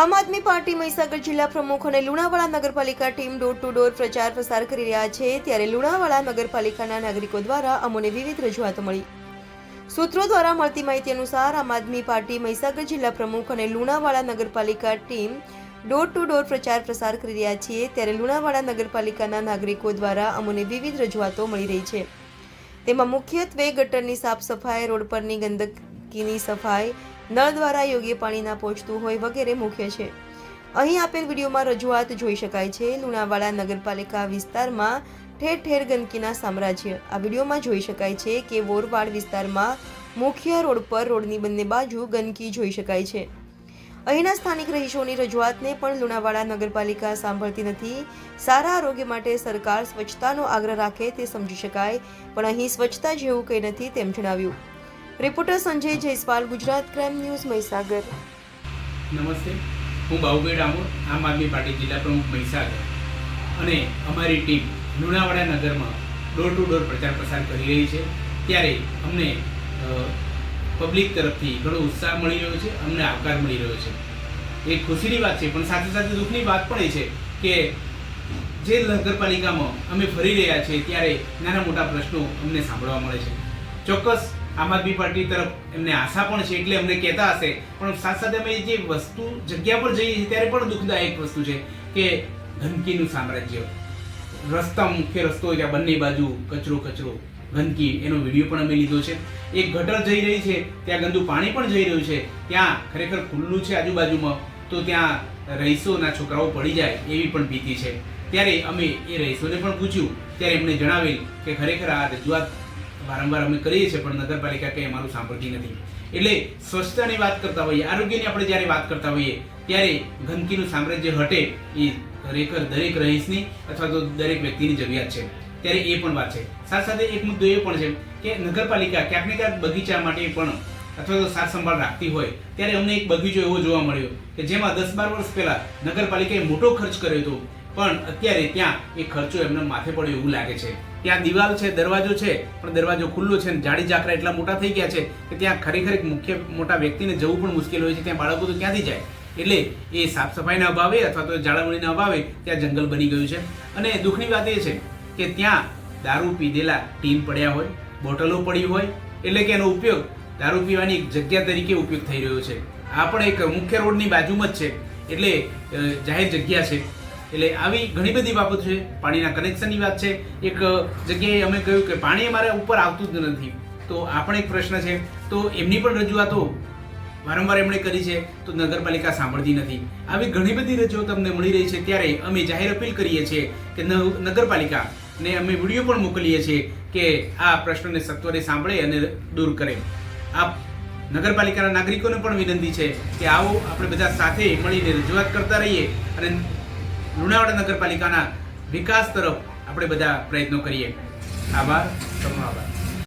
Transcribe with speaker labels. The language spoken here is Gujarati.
Speaker 1: આમ આદમી પાર્ટી મહીસાગર જિલ્લા પ્રમુખ અને લુણાવાડા નગરપાલિકા ટીમ ડોર ટુ ડોર પ્રચાર પ્રસાર કરી રહ્યા છે, ત્યારે લુણાવાડા નગરપાલિકાના નાગરિકો દ્વારા અમોને વિવિધ રજૂઆતો મળી. સૂત્રો દ્વારા મળતી માહિતી અનુસાર આમ આદમી પાર્ટી મહીસાગર જિલ્લા પ્રમુખ અને લુણાવાડા નગરપાલિકા ટીમ ડોર ટુ ડોર પ્રચાર પ્રસાર કરી રહ્યા છીએ ત્યારે લુણાવાડા નગરપાલિકાના નાગરિકો દ્વારા અમોને વિવિધ રજૂઆતો મળી રહી છે. તેમાં મુખ્યત્વે ગટરની સાફ સફાઈ, રોડ પરની ગંદકીની સફાઈ નળ દ્વારા યોગ્ય પાણી ના પહોંચતું હોય વગેરે મુખ્ય છે. અહીં આપેલ વિડીયોમાં રજૂઆત જોઈ શકાય છે. લુણાવાડા નગરપાલિકા વિસ્તારમાં ઠેર ઠેર ગંદકીના સામ્રાજ્ય. આ વિડીયોમાં જોઈ શકાય છે કે વોરવાડ વિસ્તારમાં મુખ્ય રોડ પર રોડની બંને બાજુ ગંદકી જોઈ શકાય છે. અહીંના સ્થાનિક રહીશોની રજૂઆતને પણ લુણાવાડા નગરપાલિકા સાંભળતી નથી. સારા આરોગ્ય માટે સરકાર સ્વચ્છતાનો આગ્રહ રાખે તે સમજી શકાય, પણ અહીં સ્વચ્છતા જેવું કંઈ નથી તેમ જણાવ્યું. Reporter Sanjay Jaiswal, Gujarat crime news Mahisagar.
Speaker 2: નમસ્તે. હું બાહુભાઈ ડામોર, આમ આદમી પાર્ટી જિલ્લા પ્રમુખ મહીસાગર. અને અમારી ટીમ લુણાવાડા નગરમાં ડોર ટુ ડોર પ્રચાર પ્રસાર કરી રહી છે. ત્યારે અમને પબ્લિક તરફથી ઘણો ઉત્સાહ મળી રહ્યો છે, અમને આવકાર મળી રહ્યો છે. એ ખુશીની વાત છે, પણ સાથે સાથે દુઃખની વાત પણ એ છે કે જે નગરપાલિકામાં અમે ફરી રહ્યા છીએ, ત્યારે નાના મોટા પ્રશ્નો અમને સાંભળવા મળે છે. ચોક્કસ આમ આદમી પાર્ટી તરફ એમને આશા પણ છે એટલે અમને કહેતા હશે. પણ સાથે સાથે અમે જે વસ્તુ જગ્યા પર જઈએ છીએ ત્યારે પણ દુઃખદાયક વસ્તુ છે કે ગંદકીનું સામ્રાજ્ય. રસ્તા મુખ્ય રસ્તો હોય ત્યાં બંને બાજુ કચરો કચરો, ગંદકી. એનો વીડિયો પણ અમે લીધો છે. એક ગટર જઈ રહી છે, ત્યાં ગંદુ પાણી પણ જઈ રહ્યું છે. ત્યાં ખરેખર ખુલ્લું છે આજુબાજુમાં. તો ત્યાં રહીશોના છોકરાઓ પડી જાય એવી પણ ભીતિ છે. ત્યારે અમે એ રહીશોને પણ પૂછ્યું. ત્યારે એમણે જણાવેલ કે ખરેખર આ રજૂઆત વારંવાર અમે કરીએ છીએ, પણ નગરપાલિકા કંઈ અમારું સાંભળતી નથી. એટલે સ્વચ્છતાની વાત કરતા હોઈએ, આરોગ્યની આપણે જ્યારે વાત કરતા હોઈએ, ત્યારે ગંદકીનું સામ્રાજ્ય હટે એ ખરેખર દરેક રહીશની અથવા તો દરેક વ્યક્તિની જરૂરિયાત છે. ત્યારે એ પણ વાત છે. સાથે સાથે એક મુદ્દો એ પણ છે કે નગરપાલિકા ક્યાંક ને ક્યાંક બગીચા માટે પણ અથવા તો સાર સંભાળ રાખતી હોય. ત્યારે અમને એક બગીચો એવો જોવા મળ્યો કે જેમાં દસ બાર વર્ષ પહેલા નગરપાલિકાએ મોટો ખર્ચ કર્યો હતો. પણ અત્યારે ત્યાં એ ખર્ચો એમને માથે પડ્યો એવું લાગે છે. ત્યાં દિવાલ છે, દરવાજો છે, પણ દરવાજો ખુલ્લો છે અને જાડી જાકરા એટલા મોટા થઈ ગયા છે કે ત્યાં ખરેખર એક મુખ્ય મોટા વ્યક્તિને જવું પણ મુશ્કેલ હોય છે. ત્યાં બાળકો તો ક્યાંથી જાય? એટલે એ સાફ સફાઈના અભાવે અથવા તો જાળવણીના અભાવે ત્યાં જંગલ બની ગયું છે. અને દુઃખની વાત એ છે કે ત્યાં દારૂ પીધેલા ટીન પડ્યા હોય, બોટલો પડી હોય, એટલે કે એનો ઉપયોગ દારૂ પીવાની એક જગ્યા તરીકે ઉપયોગ થઈ રહ્યો છે. આ પણ એક મુખ્ય રોડની બાજુમાં જ છે. એટલે જાહેર જગ્યા છે. એટલે આવી ઘણી બધી બાબતો છે. પાણીના કનેક્શનની વાત છે. એક જગ્યાએ અમે કહ્યું કે પાણી અમારે ઉપર આવતું જ નથી. તો આ પણ એક પ્રશ્ન છે. તો એમની પણ રજૂઆતો વારંવાર એમણે કરી છે. તો નગરપાલિકા સાંભળતી નથી. આવી ઘણી બધી રજૂઆત તમને મળી રહી છે. ત્યારે અમે જાહેર અપીલ કરીએ છીએ કે નગરપાલિકા ને અમે વીડિયો પણ મોકલીએ છીએ કે આ પ્રશ્નને સત્વરે સાંભળે અને દૂર કરે. આ નગરપાલિકાના નાગરિકોને પણ વિનંતી છે કે આવો આપણે બધા સાથે મળીને રજૂઆત કરતા રહીએ અને લુણાવાડા નગરપાલિકાના વિકાસ તરફ આપણે બધા પ્રયત્નો કરીએ. આભાર તમારો આભાર.